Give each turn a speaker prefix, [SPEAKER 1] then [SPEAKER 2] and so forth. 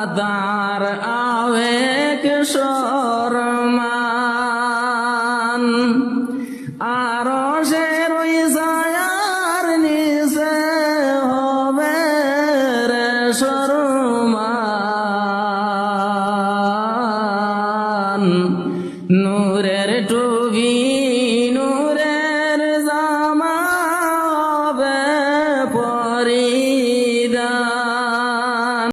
[SPEAKER 1] দাদার আবেগ সরমান আর সে রই যায়ার নিচে হবে রে সরমান নূরের টুবি নূরের জামা হবে পরী